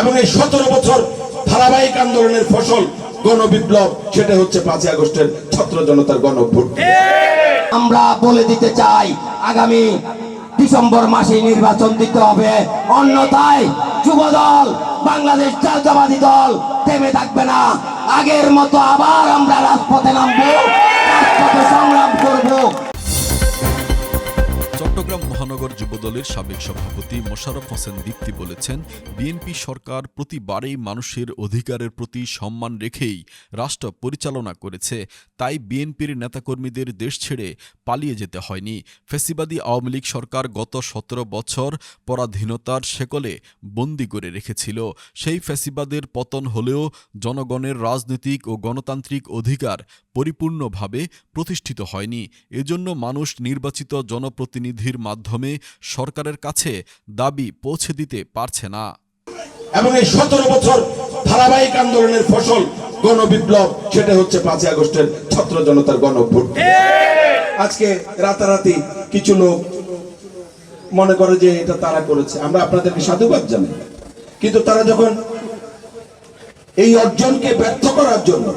এবং এই সতেরো বছর ধারাবাহিক আন্দোলনের ফসল গণবিপ্লব, সেটা হচ্ছে পাঁচই আগস্টের ছাত্র জনতার গণভোট। আমরা বলে দিতে চাই, আগামী ডিসেম্বর মাসে নির্বাচন দিতে হবে। অন্যথায় যুবদল, বাংলাদেশ জাতীয়বাদী দল থেমে থাকবে না। আগের মতো আবার মহানগর যুবদলের সাবেক সভাপতি মোশাররফ হোসেন দীপ্তি বলেছেন, বিএনপি সরকার প্রতিবারেই মানুষের অধিকারের প্রতি সম্মান রেখেই রাষ্ট্র পরিচালনা করেছে, তাই বিএনপির নেতাকর্মীদের দেশ ছেড়ে পালিয়ে যেতে হয়নি। ফেসিবাদী আওয়ামী লীগ সরকার গত সতেরো বছর পরাধীনতার শেকলে বন্দি করে রেখেছিল। সেই ফেসিবাদের পতন হলেও জনগণের রাজনৈতিক ও গণতান্ত্রিক অধিকার পরিপূর্ণভাবে প্রতিষ্ঠিত হয়নি। এজন্য মানুষ নির্বাচিত জনপ্রতিনিধির মাধ্যমে সরকারের কাছে দাবি পৌঁছে দিতে পারছে না। এবং এই সতেরো বছর ধারাবাহিক আন্দোলনের ফসল গণবিপ্লব, সেটা হচ্ছে পাঁচই আগস্টের ছাত্র জনতার গণভোট। আজকে রাতারাতি কিছু লোক মনে করে যে এটা তারা করেছে। আমরা আপনাদেরকে সাধুবাদ জানাই। কিন্তু তারা যখন এই অর্জনকে ব্যর্থ করার জন্য,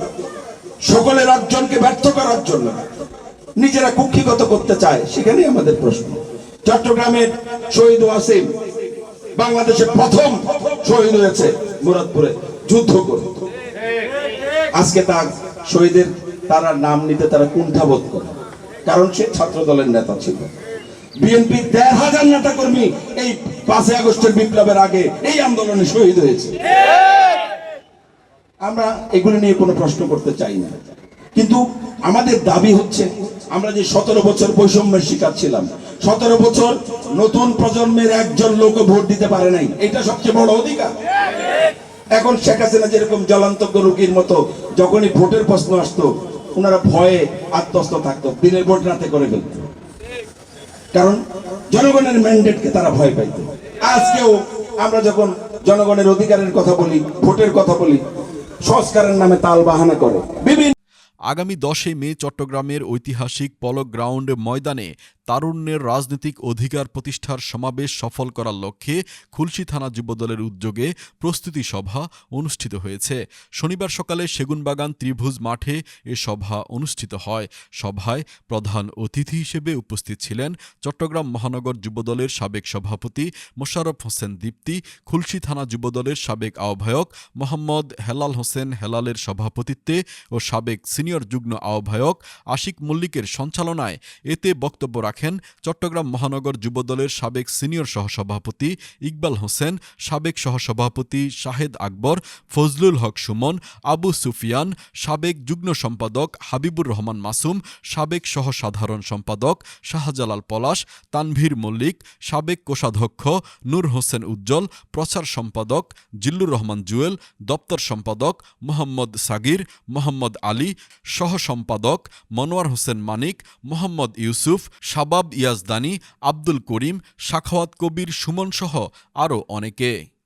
সকলের অর্জনকে ব্যর্থ করার জন্য নিজেরা কুক্ষিগত করতে চায়, সেখানেই আমাদের প্রশ্ন। চট্টগ্রামের শহীদ ওয়াসিম বাংলাদেশে প্রথম শহীদ হয়েছে মুরাদপুরে। যুদ্ধ করে আজকে তার শহীদের তারা নাম নিতে তারা কুণ্ঠাবোধ করে। কারণ সে ছাত্র দলের নেতা ছিল। বিএনপি দেড় হাজার নেতা কর্মী এই পাঁচই আগস্টের বিপ্লবের আগে এই আন্দোলনে শহীদ হয়েছে। আমরা এগুলি নিয়ে কোনো প্রশ্ন করতে চাই না। কিন্তু আমাদের দাবি হচ্ছে, আমরা যে সতেরো বছর বৈষম্যের শিকার ছিলাম সতেরো বছর নতুন প্রজন্মের একজন লোক ভোট দিতে পারে নাই। এটা সবচেয়ে বড় অধিকার। এখন শেখ হাসিনা যেরকম জ্বলান্তজ্ঞ রোগীর মতো যখনই ভোটের প্রশ্ন আসতো ওনারা ভয়ে আত্মস্থ থাকতো, দিনের ভোট রাতে করে ফেলত। কারণ জনগণের ম্যান্ডেটকে তারা ভয় পাইত। আজকেও আমরা যখন জনগণের অধিকারের কথা বলি, ভোটের কথা বলি, সংস্কারের নামে তাল বাহানা করে। বিভিন্ন আগামী দশই মে চট্টগ্রামের ঐতিহাসিক পলক গ্রাউন্ড ময়দানে তারুণ্যের রাজনৈতিক অধিকার প্রতিষ্ঠার সমাবেশ সফল করার লক্ষ্যে খুলশী থানা যুবদলের উদ্যোগে প্রস্তুতি সভা অনুষ্ঠিত হয়েছে। শনিবার সকালে সেগুনবাগান ত্রিভুজ মাঠে এ সভা অনুষ্ঠিত হয়। সভায় প্রধান অতিথি হিসেবে উপস্থিত ছিলেন চট্টগ্রাম মহানগর যুবদলের সাবেক সভাপতি মোশারফ হোসেন দীপ্তি, খুলশী থানা যুবদলের সাবেক আহ্বায়ক মোহাম্মদ হেলাল হোসেন হেলালের সভাপতিত্বে ও সাবেক সিনিয়র যুগ্ম আহ্বায়ক আশিক মল্লিকের সঞ্চালনায় এতে বক্তব্য রাখেন চট্টগ্রাম মহানগর যুবদলের সাবেক সিনিয়র সহসভাপতি ইকবাল হোসেন, সাবেক সহসভাপতি শাহেদ আকবর, ফজলুল হক সুমন, আবু সুফিয়ান, সাবেক যুগ্ম সম্পাদক হাবিবুর রহমান মাসুম, সাবেক সহসাধারণ সম্পাদক শাহজালাল পলাশ, তানভীর মল্লিক, সাবেক কোষাধ্যক্ষ নূর হোসেন উজ্জ্বল, প্রচার সম্পাদক জিল্লুর রহমান জুয়েল, দপ্তর সম্পাদক মোহাম্মদ সাগির, মোহাম্মদ আলী সহ সম্পাদক মনোয়ার হোসেন মানিক, মোহাম্মদ ইউসুফ, শাবাব ইয়াজদানি, আব্দুল করিম সাখাওয়াত কবির সুমন সহ আরও অনেকে।